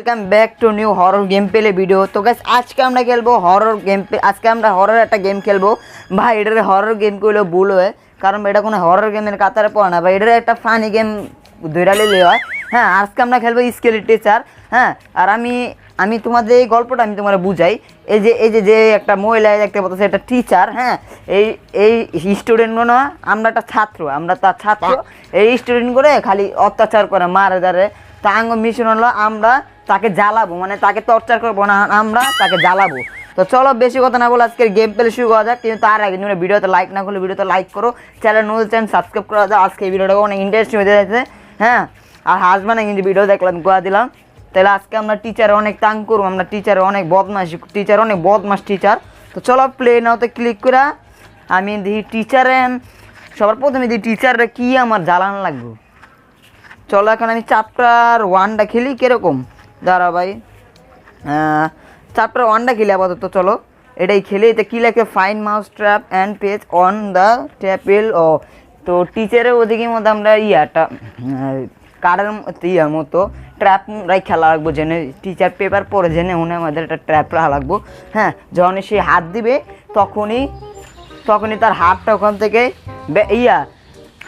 Welcome back to new horror game play video তো guys আজকে আমরা খেলব হরর গেম আজকে আমরা হরর একটা গেম খেলব। ভাই এটার হরর গেম করলেও ভুল হয় কারণ এটা কোনো হরর গেমের কাতারে পড়ে না। ভাই এটার একটা ফানি গেম ধৈরা লিলে হয়। হ্যাঁ আজকে আমরা খেলব স্কেলি টিচার হ্যাঁ আর আমি আমি তোমাদের এই গল্পটা আমি তোমার বুঝাই। এই যে এই যে যে একটা মহিলা দেখতে পাচ্ছ একটা টিচার হ্যাঁ। এই এই স্টুডেন্টগুলো না আমরা একটা ছাত্র আমরা তার ছাত্র। এই স্টুডেন্ট করে খালি অত্যাচার করে মারে দারে তা আঙ্গ মিশন হলো আমরা তাকে জ্বালাবো মানে তাকে টর্চার করব না, আমরা তাকে জ্বালাবো। তো চলো বেশি কথা না বলে আজকের গেম প্লে শুরু করা যাক। কিন্তু তার আগে তুমি ভিডিওতে লাইক না করলে ভিডিওতে লাইক করো। চ্যানেল নতুন চ্যানেল সাবস্ক্রাইব করা যাও আজকে এই ভিডিওটা অনেক ইন্টারেস্টিং হয়ে যাচ্ছে। হ্যাঁ? আর হাজব্যান্ডে কিন্তু ভিডিও দেখলাম, গোয়া দিলাম। তাহলে আজকে আমরা টিচারে অনেক তাং করব। আমরা টিচারে অনেক বদমাস টিচার অনেক বদমাস টিচার তো চলো প্লে নাওতে ক্লিক করে। আমি দেখি টিচারে সবার প্রথমে দিই টিচারে কি আমার জ্বালানো লাগবে? চলো এখন আমি চ্যাপ্টার ওয়ানটা খেলি, কীরকম? দাঁড়া ভাই। চ্যাপ্টার ওয়ানটা খেলি আপাতত, চলো। এটাই খেলে। এতে কী লেখে? Fine mouse trap and page on the table ও, তো টিচারের ওদিকে মধ্যে আমরা ইয়াটা কার্ডের ইয়ার মতো ট্র্যাপ রাই খেলা লাগবো জেনে টিচার পেপার পড়ে জেনে উনি আমাদের একটা ট্র্যাপ রাখা লাগবো। হ্যাঁ যখন সে হাত দিবে, তখনই তখনই তার হাতটা ওখান থেকে ইয়া,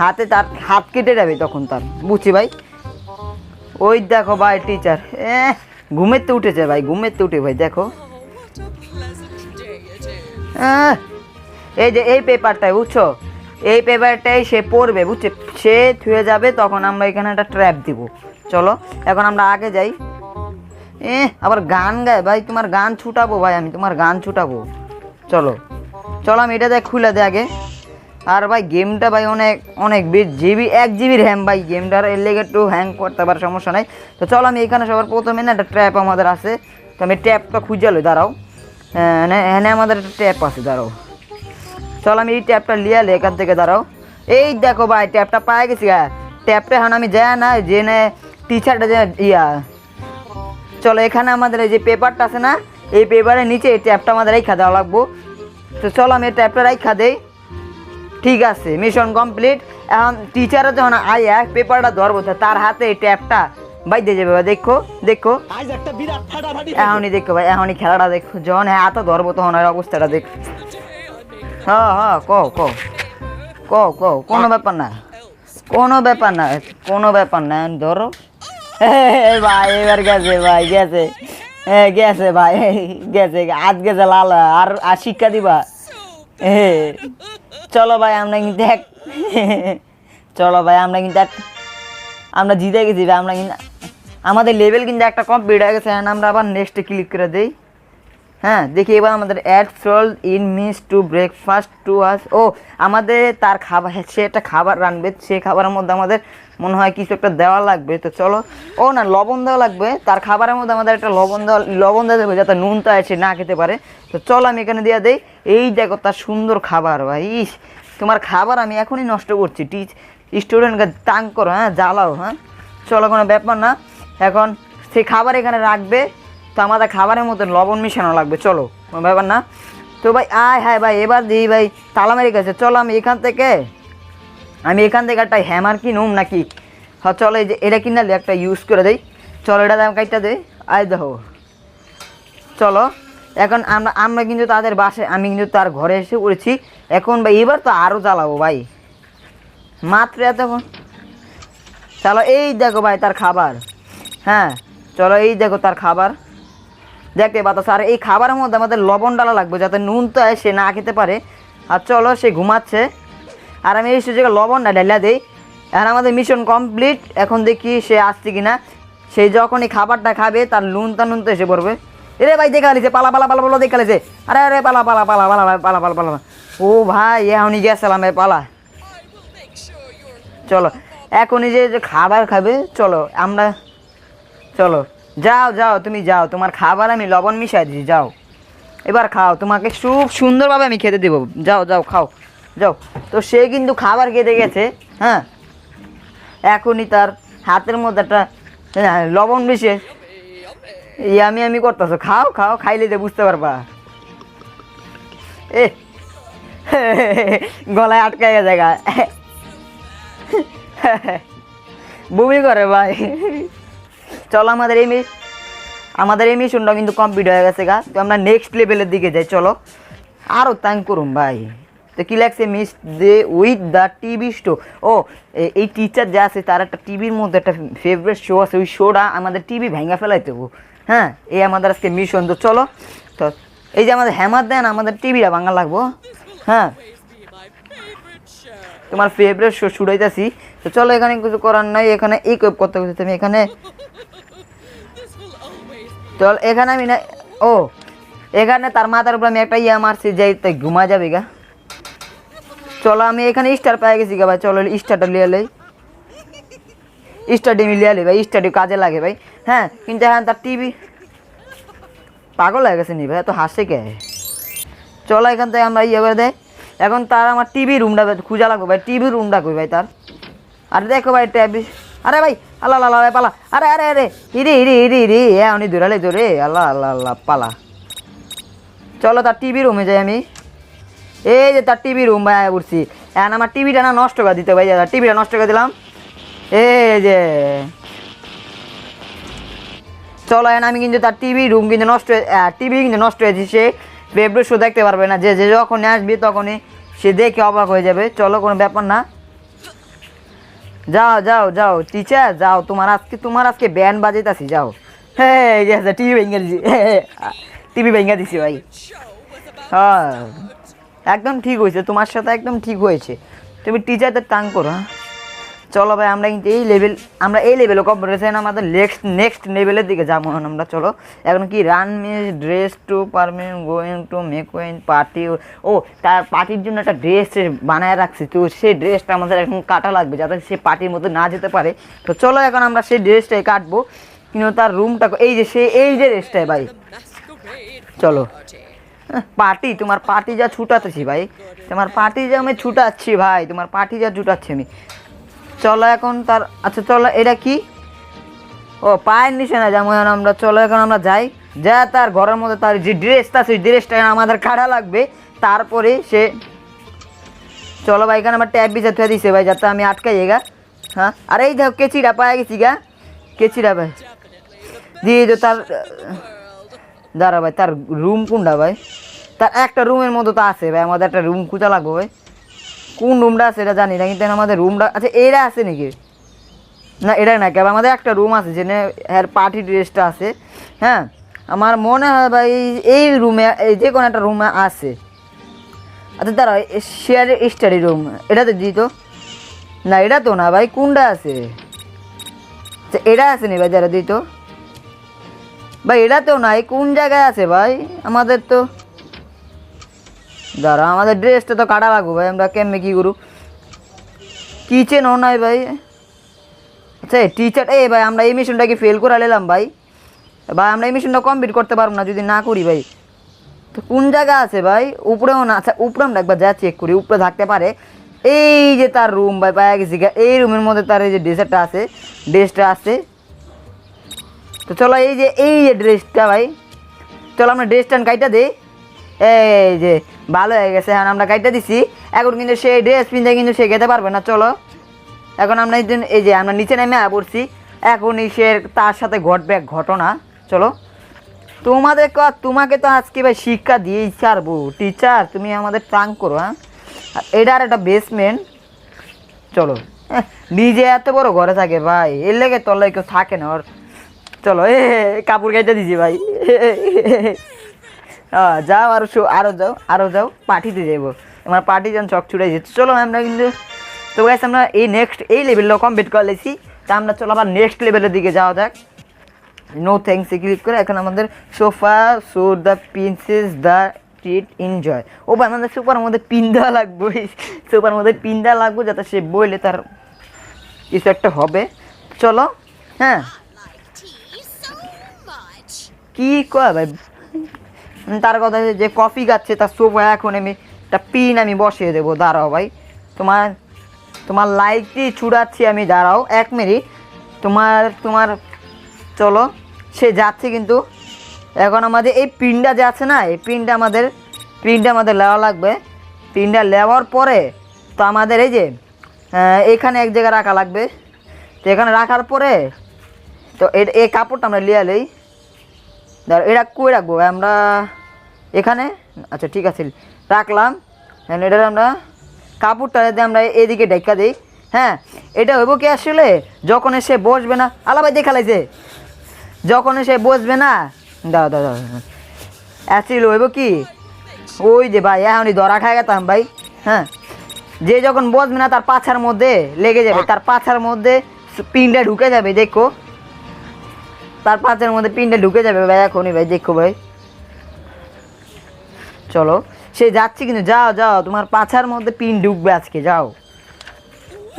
হাতে তার হাত কেটে যাবে তখন তার। বুঝছি ভাই? ওই দেখো ভাই টিচার ঘুমেতে উঠেছে ভাই, ঘুমেতে উঠে ভাই, দেখো। এই যে এই পেপারটাই বুঝছ? এই পেপারটাই সে পড়বে, বুঝছে? সে থুয়ে যাবে, তখন আমরা এখানে একটা ট্র্যাপ দিব। চলো, এখন আমরা আগে যাই। এ, আবার গান গায়, ভাই, তোমার গান ছুটাবো ভাই, আমি তোমার গান ছুটাবো। চলো চলো, আমি এটা দেখ, খুলে দে আগে। আর ভাই গেমটা ভাই অনেক অনেক জিবি এক জিবি র্যাম ভাই গেমটার এর লেগে একটু হ্যাং করতে পারে, সমস্যা নাই। তো চলো আমি এখানে সবার প্রথমে না একটা ট্র্যাপ আমাদের আছে। তো আমি ট্যাপটা খুঁজে লই, দাঁড়াও। হ্যাঁ হ্যাঁ আমাদের একটা ট্যাপ আছে, দাঁড়াও। চলো আমি এই ট্যাপটা লিয়ে লিয়ালে এখান থেকে, দাঁড়াও। এই দেখো ভাই ট্যাপটা পায়ে গেছি গা। ট্যাপটা এখন আমি যাই না জেনে টিচারটা যে ইয়া। চলো এখানে আমাদের এই যে পেপারটা আছে না, এই পেপারের নিচে এই ট্যাপটা আমাদের রেখা দেওয়া লাগবো। তো চলো আমি এই ট্যাপটা রেখা দেই। ঠিক আছে মিশন কমপ্লিট এখন টিচাররা যখন আয়া পেপারটা ধরবো তার হাতে এই ট্যাপটা বাই দিয়ে যাবে ভাই, দেখো দেখো। এখনই দেখো ভাই এখনই খেলাটা দেখো। যখন হাত ধরবো তখন আর অবস্থাটা দেখ। হ্যাঁ হ্যাঁ কও কও কও কও কোনো ব্যাপার না। কোনো ব্যাপার না কোনো ব্যাপার না ধরো। ভাই এবার গেছে ভাই গেছে। গেছে ভাই গেছে আজ গেছে লাল আর আর শিক্ষা দিবা। চলো ভাই, আমরা কিন্তু এক চলো ভাই, আমরা কিন্তু এক আমরা জিতে গেছি ভাই, আমরা কিন্তু আমাদের লেভেল কিন্তু একটা কমপ্লিট হয়ে গেছে আমরা আবার নেক্সটে ক্লিক করে দিই। হ্যাঁ দেখি এবার আমাদের add soul in Miss to breakfast to us. ও, আমাদের তার খাবার, সে একটা খাবার রাখবে সে খাবারের মধ্যে আমাদের মনে হয় কিছু একটা দেওয়া লাগবে। তো চলো, ও না, লবণ দেওয়া লাগবে। তার খাবারের মধ্যে আমাদের একটা লবণ দেওয়া লবণ দেওয়া লাগবে যাতে নুনটা আছে না খেতে পারে। তো চলো আমি এখানে দিয়ে দেই। এই দেখো, তার সুন্দর খাবার, ভাই। ইস, তোমার খাবার আমি এখনই নষ্ট করছি। টিচ, স্টুডেন্টকে তাং করো হ্যাঁ জ্বালাও হ্যাঁ। চলো, কোনো ব্যাপার না। এখন সে খাবার এখানে রাখবে। তো আমাদের খাবারের মধ্যে লবণ মিশানো লাগবে, চলো। ব্যাপার না। তো ভাই, আয় হ্যাঁ ভাই, এবার দিই, ভাই, তালা মেরে গেছে। চলো আমি এখান থেকে, আমি এখান থেকে একটা হ্যামার কিনুম নাকি? হ্যাঁ চলো, এই যে এটা কিনালে একটা ইউজ করে দেই। চলো, এটা দাম কাইটা দেই আয়, দেখো। চলো, এখন আমরা আমরা কিন্তু তাদের বাসায়, আমি কিন্তু তার ঘরে এসে পড়েছি। এখন ভাই, এবার তো আরও জ্বালাবো, ভাই। মাত্র এতক্ষণ। চলো, এই দেখো, ভাই, তার খাবার। হ্যাঁ চলো, এই দেখো, তার খাবার। দেখতে পাতা আর এই খাবারের মধ্যে আমাদের লবণ ডালা লাগবে যাতে নুন তো হয় সে না খেতে পারে আর চলো সে ঘুমাচ্ছে আর আমি এই সুযোগে লবণটা ঢেলা দিই এখন আমাদের মিশন কমপ্লিট এখন দেখি সে আসছে কিনা সে যখন এই খাবারটা খাবে তার নুন তা নুন তো এসে পড়বে এরে ভাই দেখা লিছে পালা পালা পালা পালা দেখা লিছে আরে আরে পালা পালা পালা পালা পালা পালা পালা ও ভাই এখনই গেছিলাম পালা চলো এখনই যে খাবার খাবে চলো আমরা চলো যাও যাও তুমি যাও তোমার খাবার আমি লবণ মিশাই দিচ্ছি যাও। এবার খাও তোমাকে খুব সুন্দরভাবে আমি খেতে দেবো। যাও যাও খাও যাও। তো সে কিন্তু খাবার খেতে গেছে হ্যাঁ? এখনই তার হাতের মধ্যে একটা হ্যাঁ, লবণ মিশে। এই আমি আমি করতেছো খাও খাও খাইলে যে বুঝতে পারবা। এ গলায় আটকায় জায়গা বমি করে ভাই। চলো আমাদের এই আমাদের এই মিশনটা কিন্তু কমপ্লিট হয়ে গেছে গা। তো আমরা নেক্সট লেভেলের দিকে যাই, চলো। আরও তাং করুন ভাই। তো কি লাগছে Miss the with the TV show ও এই টিচার যা আছে, তার একটা টিভির মধ্যে একটা ফেভারিট শো আছে, ওই শোটা আমাদের টিভি ভেঙে ফেলাইতে হ্যাঁ এই আমাদের আজকে মিশন তো চলো। তো, এই যে আমাদের হ্যামার দেন, আমাদের টিভিটা ভাঙা লাগবো। হ্যাঁ। তোমার ফেভারিট শো ছুটাইতেছি তো চলো, এখানে কিছু করার নাই, এখানে এই করতে করতে তুমি এখানে চল, এখানে আমি না, ও, এখানে তার মাথার উপর আমি একটা ইয়া মারছি যে তাই ঘুমা যাবে গা। চলো, আমি এখানে স্টার পেয়ে গেছি গা ভাই, চলো স্টারটা লিয়ে লই। স্টাডিয়ামে লিয়ে লি ভাই স্টাডিয়াম কাজে লাগে ভাই। হ্যাঁ কিন্তু হ্যাঁ তার টিভি পাগল হয়ে গেছে নি ভাই, এত হাসে কে? চলো, এখান থেকে আমরা ইয়ে করে দেয় এখন তার আমার টিভি রুমটা খুঁজা লাগবে ভাই টিভি রুমটা কই ভাই তার? আরে দেখো ভাই ট্যাব আরে ভাই আল্লাহ আল্লাহ পালা। আরে আরে আরে, ইরে ইরে ইরে ইরে, এ উনি দৌড়ালে দৌড়ে আল্লাহ আল্লাহ আল্লাহ পালা। চলো তার টিভি রুমে যাই আমি। এই যে তার টিভি রুম ভাই উঠছি এখন আমার টিভিটা না নষ্ট করে দিতে ভাই টিভিটা নষ্ট করে দিলাম। এই যে। চলো এখন আমি কিন্তু তার টিভি রুম কিন্তু নষ্ট টিভি কিন্তু নষ্ট হয়েছে সে ফেব্রুয়ারি শো দেখতে পারবে না। যে যে যখন আসবে তখনই সে দেখে অবাক হয়ে যাবে। চলো কোনো ব্যাপার না। যাও যাও যাও। টিচার যাও। তোমার আজকে তোমার আজকে ব্যান বাজাইতে বাজাইতাছি, যাও। হ্যাঁ টিভি ভেঙে দিছি। টিভি ভেঙে দিছি ভাই। হ্যাঁ। একদম ঠিক হয়েছে, তোমার সাথে একদম ঠিক হয়েছে। তুমি টিচারদের টাং করো হ্যাঁ। চলো ভাই, আমরা কিন্তু এই লেভেল আমরা এই লেভেলে কম্পিটিশন আমাদের নেক্সট নেক্সট লেভেলের দিকে যাব। আমরা চলো, এখন কি রান মিস ড্রেস টু পারমিন গোয়িং টু মেকোয়েন পার্টি ও, তার পার্টির জন্য একটা ড্রেস বানায় রাখছি। তো সেই ড্রেসটা আমাদের এখন কাটা লাগবে, যাতে সে পার্টির মধ্যে না যেতে পারে। তো চলো, এখন আমরা সেই ড্রেসটাই কাটবো। কিন্তু তার রুমটা এই যে সে, এই যে ড্রেসটাই ভাই। চলো। পার্টি তোমার পার্টি যা ছুটাতেছি ভাই, তোমার পার্টি যা আমি ছুটাচ্ছি ভাই, তোমার পার্টি যা ছুটাচ্ছি আমি। চলো এখন তার আচ্ছা চলো, এটা কি? ও, পায়ের নিচে না যেমন আমরা, চলো, এখন আমরা যাই। যা তার ঘরের মধ্যে তার যে ড্রেসটা, সেই ড্রেসটা আমাদের কাটা লাগবে। তারপরে সে, চলো ভাই, এখানে আমার ট্যাব বিচার থুয়ে দিছে ভাই, যাতে আমি আটকাই গা হ্যাঁ? আরে এই দেখো, কেচিরা পায়ে গেছি গা। কেচিরা ভাই। দিয়ে তো তার, দাঁড়া ভাই, তার রুম কোনটা ভাই? তার একটা রুমের মতো তো আছে ভাই, আমাদের একটা রুম খুঁজা লাগবে ভাই। কোন রুমটা আছে এটা জানি না, কিন্তু আমাদের রুমটা আচ্ছা এরা আছে নাকি? না এটা না কেবল আমাদের একটা রুম আছে যেখানে এর পার্টি ড্রেসটা আছে হ্যাঁ? আমার মনে হয় ভাই, এই রুমে এই যে কোনো একটা রুমে আছে। আচ্ছা দাঁড়া শেয়ার স্টাডি রুম এটা তো। দিত না, এটা তো না ভাই, কোনটা আছে? আচ্ছা এটা আছে নি ভাই, যারা দিত ভাই, এটা তো নাই, কোন জায়গায় আছে ভাই? আমাদের তো দাঁড়া আমাদের ড্রেসটা তো কাটা লাগবো ভাই, আমরা কেমনে কী করু কিচেনও নাই ভাই। আচ্ছা টিচার এ ভাই, আমরা এই মিশনটাকে ফেল করে নিলাম ভাই? ভাই, আমরা এই মিশনটা কমপ্লিট করতে পারব না, যদি না করি ভাই। তো কোন জায়গা আছে ভাই? উপরেও না আচ্ছা উপরে আমরা একবার যা চেক করি, উপরে থাকতে পারে। এই যে তার রুম ভাই, পায়ে গেছি। এই রুমের মধ্যে তার এই যে ড্রেসারটা আছে ড্রেসটা আছে। তো চলো, এই যে এই যে ড্রেসটা ভাই। চলো, আমরা ড্রেসটা কাইটা দিই। এই যে ভালো হয়ে গেছে, এখন আমরা কাইটা দিছি। এখন কিন্তু সেই ড্রেস পিনতে কিন্তু সে খেতে পারবে না, চলো। এখন আমরা এই যে আমরা নিচে নেমে পড়ছি। এখনই সে তার সাথে ঘটবে এক ঘটনা, চলো। তোমাদের তোমাকে তো আজকে ভাই শিক্ষা দিয়েই ছাড়বো। টিচার তুমি আমাদের টাং করো হ্যাঁ? আর একটা বেসমেন্ট চলো। নিজে এত বড় ঘরে থাকে ভাই, এর লেগে তোর কেউ থাকে না, ওর। চলো, এ কাপড় গাইতে দিছি ভাই। যাও আরও শো আরও যাও আরও যাও পার্টিতে যাব আমার পার্টি যখন চক ছুটাই যেতে। চলো আমরা কিন্তু তো গাইস আমরা এই নেক্সট এই লেভেলটা কমপ্লিট করে লেছি তা আমরা চলো আবার নেক্সট লেভেলের দিকে যাওয়া যাক। নো থ্যাংকস ক্লিক করে এখন আমাদের sofa so the princess the treat enjoy. ও ভাই আমাদের সোফার মধ্যে পিন দেওয়া লাগবে। সোফার মধ্যে পিন দেওয়া লাগবে যাতে সে বইলে তার কিছু একটা হবে। চলো হ্যাঁ। কি কয় ভাই? তার কথা যে কফি খাচ্ছে তার সোফা এখন আমি একটা পিন আমি বসিয়ে দেবো দাঁড়াও ভাই। তোমার তোমার লাইটটি ছুড়াচ্ছি আমি দাঁড়াও এক মিনিট তোমার তোমার চলো সে যাচ্ছে কিন্তু। এখন আমাদের এই পিনটা যে আছে না এই পিনটা আমাদের পিনটা আমাদের নেওয়া লাগবে। পিনটা নেওয়ার পরে তো আমাদের এই যে এখানে এক জায়গায় রাখা লাগবে। তো এখানে রাখার পরে তো এই কাপড়টা আমরা লিয়ে লই। দাঁড়া, এটা কই রাখব আমরা এখানে? আচ্ছা ঠিক আছে, রাখলাম। এটা আমরা কাপড়টা যদি আমরা এদিকে ডেকা দিই। হ্যাঁ এটা হইব কি আসলে? যখন এসে বসবে না আলা ভাই দেখা লাগছে যখন এসে বসবে না, দাও দাও দাও অ্যাসিল হইব কি? ওই যে ভাই, এখনই ধরা খায় গেতাম ভাই। হ্যাঁ যে যখন বসবে না, তার পাছার মধ্যে লেগে যাবে। তার পাছার মধ্যে পিনটা ঢুকে যাবে, দেখো। তার পাঁচের মধ্যে পিনটা ঢুকে যাবে ভাই, এখনই ভাই, দেখো ভাই। চলো। সে যাচ্ছে কিন্তু, যাও যাও, তোমার পাছার মধ্যে পিন ঢুকবে আজকে, যাও।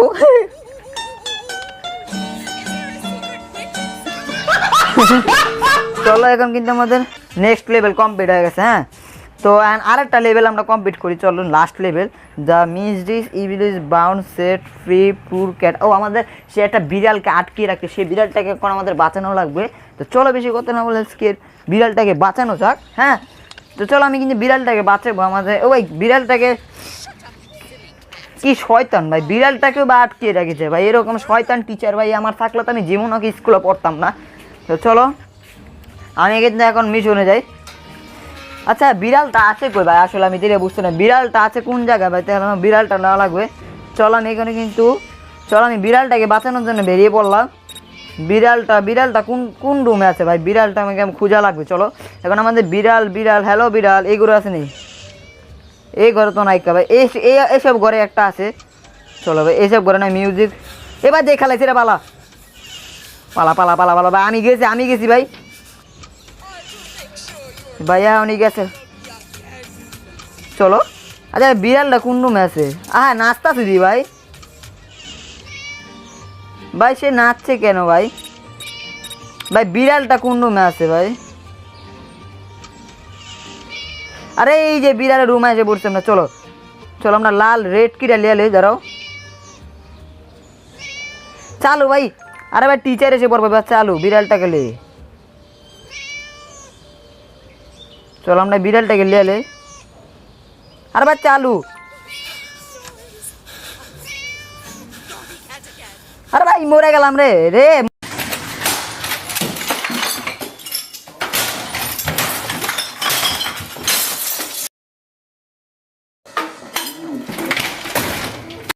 ও চলো এখন কিন্তু আমাদের নেক্সট লেভেল কমপ্লিট হয়ে গেছে হ্যাঁ? তো, and আরেকটা লেভেল আমরা কমপ্লিট করি, চলো last level the Miss this evil is bound set free poor cat ও, আমাদের সে একটা বিড়ালকে আটকিয়ে রাখে সেই বিড়ালটাকে এখন আমাদের বাঁচানো লাগবে। তো চলো বেশি কথা না বলে বিড়ালটাকে বাঁচানো যাক হ্যাঁ? তো চলো আমি কিন্তু বিড়ালটাকে বাঁচাবো আমাদের। ও ভাই, বিড়ালটাকে কি শয়তান ভাই, বিড়ালটাকেও বা আটকিয়ে রেখেছে ভাই, এরকম শয়তান টিচার ভাই আমার থাকলে তো আমি জীবনও কি স্কুলে পড়তাম না। তো চলো, আমি কিন্তু এখন মিশনে যাই। আচ্ছা বিড়ালটা আছে কই ভাই? আসলে আমি ধীরে বুঝতে না। বিড়ালটা আছে কোন জায়গায় ভাই? তাহলে আমার বিড়ালটা না লাগবে। চলো আমি এখানে কিন্তু চলো আমি বিড়ালটাকে বাঁচানোর জন্য বেরিয়ে পড়লাম। বিড়ালটা বিড়ালটা কোন কোন রুমে আছে ভাই? বিড়ালটা আমাকে আমি খোঁজা লাগবে, চলো। এখন আমাদের বিড়াল বিড়াল হ্যালো বিড়াল এইগুলো আছে নি? এই ঘরে তো নাইকা ভাই। এই, এই- এইসব ঘরে একটা আছে। চলো ভাই, এইসব ঘরে না মিউজিক এবার দেখা লাগছে রে পালা পালা পালা পালা পালা, ভাই, আমি গেছি আমি গেছি ভাই। ভাইয়া, উনি গেছে। চলো। আচ্ছা বিড়ালটা কোন রুমে আছে? আহা, নাস্তা দিদি ভাই। ভাই, সে নাচছে কেন ভাই? ভাই, বিড়ালটা কোন রুমে আছে ভাই? আরে, এই যে বিড়ালের রুমে এসে পড়ছি আমরা, চলো। চলো, আমরা লাল রেড কিরা লিয়ালে দাঁড়াও। চালু ভাই, আরে ভাই টিচার এসে পড়বে, ভাই, চালু, বিড়ালটাকে লে। চলো, আমরা বিড়ালটাকে লিয়ালে আরে ভাই, চালু আরে ভাই, মরে গেলাম রে রে।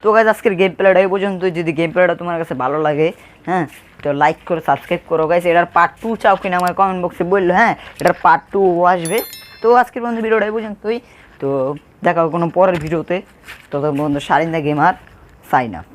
তো গাইজ আজকের গেম প্লেটা এই পর্যন্ত যদি গেম প্লেটা তোমার কাছে ভালো লাগে হ্যাঁ তো লাইক করে সাবস্ক্রাইব করো। গাইজ এটার পার্ট টু চাও কিনা আমার কমেন্ট বক্সে বলল হ্যাঁ এটার পার্ট টু আসবে। তো আজকের বন্ধু ভিডিওটা এই পর্যন্তই। তো দেখা কোনো পরের ভিডিওতে তো। বন্ধু সারিন্দা গেমার সাইন আপ